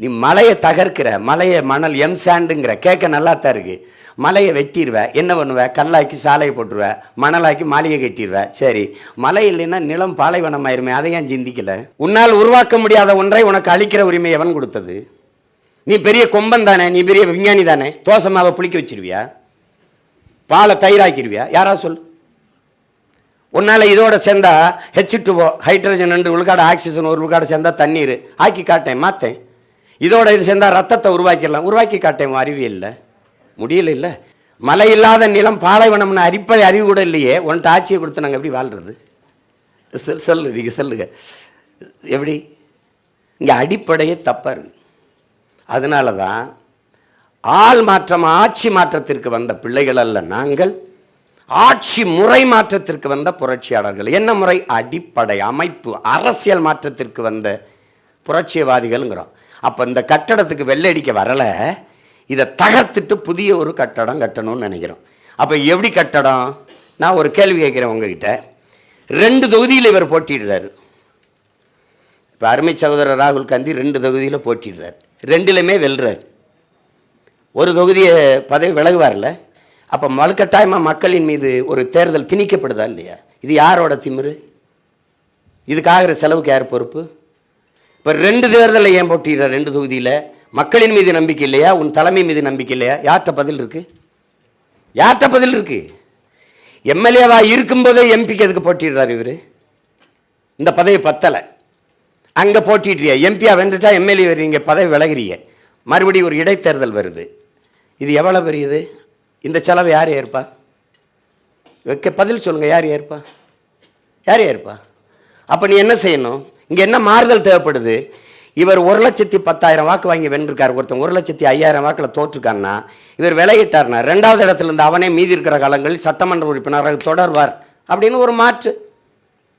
நீ மலையை தகர்க்கிற மலையை மணல் எம் சாண்டுங்கிற கேட்க நல்லா தான் இருக்கு. மலையை வெட்டிடுவ என்ன பண்ணுவ? கல்லாக்கி சாலையை போட்டுருவ மணலாக்கி மாளிகை கட்டிடுவ சரி மலை இல்லைன்னா நிலம் பாலைவனம் ஆயிருமே அதை ஏன் சிந்திக்கல? உன்னால் உருவாக்க முடியாத ஒன்றை உனக்கு அழிக்கிற உரிமை எவன் கொடுத்தது? நீ பெரிய கொம்பன் தானே நீ பெரிய விஞ்ஞானி தானே தோசை மாவை புளிக்க வச்சிருவியா? பாலை தயிராக்கிடுவியா யாராவது சொல்? உன்னால் இதோட சேர்ந்தா ஹெச் டூ ஹைட்ரஜன் ரெண்டு உள்காடு ஆக்சிஜன் ஒரு உள்காடு சேர்ந்தா தண்ணீர். ஆக்கி காட்டேன் மாற்றேன் இதோட இது சேர்ந்தால் ரத்தத்தை உருவாக்கிடலாம். உருவாக்கி காட்டேன் உன் முடியல இல்லை. மழை இல்லாத நிலம் பாலைவனம்னு அரிப்பதை அறிவு கூட இல்லையே. ஒன்ட்டு ஆட்சியை கொடுத்து நாங்கள் எப்படி வாழ்கிறது சொல் சொல்லு நீங்கள் சொல்லுங்க. எப்படி? இங்கே அடிப்படையே தப்பாக இருக்கு அதனால தான் ஆள் மாற்றம் ஆட்சி மாற்றத்திற்கு வந்த பிள்ளைகள் அல்ல நாங்கள். ஆட்சி முறை மாற்றத்திற்கு வந்த புரட்சியாளர்கள். என்ன முறை? அடிப்படை அமைப்பு அரசியல் மாற்றத்திற்கு வந்த புரட்சியவாதிகள்ங்கிறோம். அப்போ இந்த கட்டடத்துக்கு வெள்ளடிக்க வரல. இதை தகர்த்துட்டு புதிய ஒரு கட்டடம் கட்டணும்னு நினைக்கிறோம். அப்போ எப்படி கட்டடம்? நான் ஒரு கேள்வி கேட்குறேன் உங்ககிட்ட. ரெண்டு தொகுதியில் இவர் போட்டிடுறாரு இப்போ அருமை சகோதரர் ராகுல் காந்தி ரெண்டு தொகுதியில் போட்டிடுறார் ரெண்டுலையுமே வெல்றார். ஒரு தொகுதியை பதவி விலகுவார்ல. அப்போ மலுக்கட்டாயமாக மக்களின் மீது ஒரு தேர்தல் திணிக்கப்படுதா இல்லையா? இது யாரோட திமிரு? இதுக்காகிற செலவுக்கு யார் பொறுப்பு? இப்போ ரெண்டு தேர்தலில் ஏன் போட்டிடுற ரெண்டு தொகுதியில்? மக்களின் மீது நம்பிக்கை இல்லையா? உன் தலைமை மீது நம்பிக்கை இல்லையா? யார்கிட்ட பதில் இருக்குது யார்கிட்ட பதில் இருக்குது எம்எல்ஏவா இருக்கும்போதே எம்பிக்கு எதுக்கு போட்டிடுறார் இவர்? இந்த பதவி பத்தலை. அங்கே போட்டிடுறிய எம்பியா வென்றுட்டா எம்எல்ஏ வரீங்க பதவி விலகிறீங்க. மறுபடியும் ஒரு இடைத்தேர்தல் வருது. இது எவ்வளோ பெரியது? இந்த செலவு யார் ஏற்பா? வைக்க பதில் சொல்லுங்கள் யார் ஏற்பா? யார் ஏற்பா? அப்போ நீ என்ன செய்யணும்? இங்கே என்ன மாறுதல் தேவைப்படுது? இவர் ஒரு லட்சத்தி பத்தாயிரம் வாக்கு வாங்கி வென்றிருக்கார். ஒருத்தன் ஒரு லட்சத்தி ஐயாயிரம் வாக்கில் தோற்றுக்கான்னா இவர் விலையிட்டார்னா ரெண்டாவது இடத்துல இருந்து அவனே மீதி இருக்கிற காலங்களில் சட்டமன்ற உறுப்பினராக தொடர்வார் அப்படின்னு ஒரு மாற்று.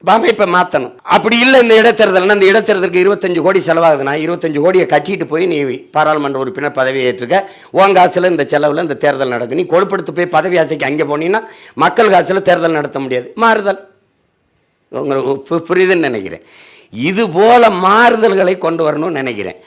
அமைப்பை மாற்றணும் அப்படி இல்லை இந்த இடைத்தேர்தல்னா இந்த இடைத்தேர்தலுக்கு இருபத்தஞ்சு கோடி செலவாகுதுன்னா இருபத்தஞ்சு கோடியை கட்டிட்டு போய் நீ பாராளுமன்ற உறுப்பினர் பதவி ஏற்றுக்க. உன் காசில் இந்த செலவில் இந்த தேர்தல் நடக்கும் நீ கொழுப்படுத்து போய் பதவி ஆசைக்கு அங்கே போனீங்கன்னா மக்கள் காசில் தேர்தல் நடத்த முடியாது. மாறுதல். உங்களுக்கு பு- புரியுதுன்னு நினைக்கிறேன். இது போல மாறுதல்களை கொண்டு வரணும்னு நினைக்கிறேன்.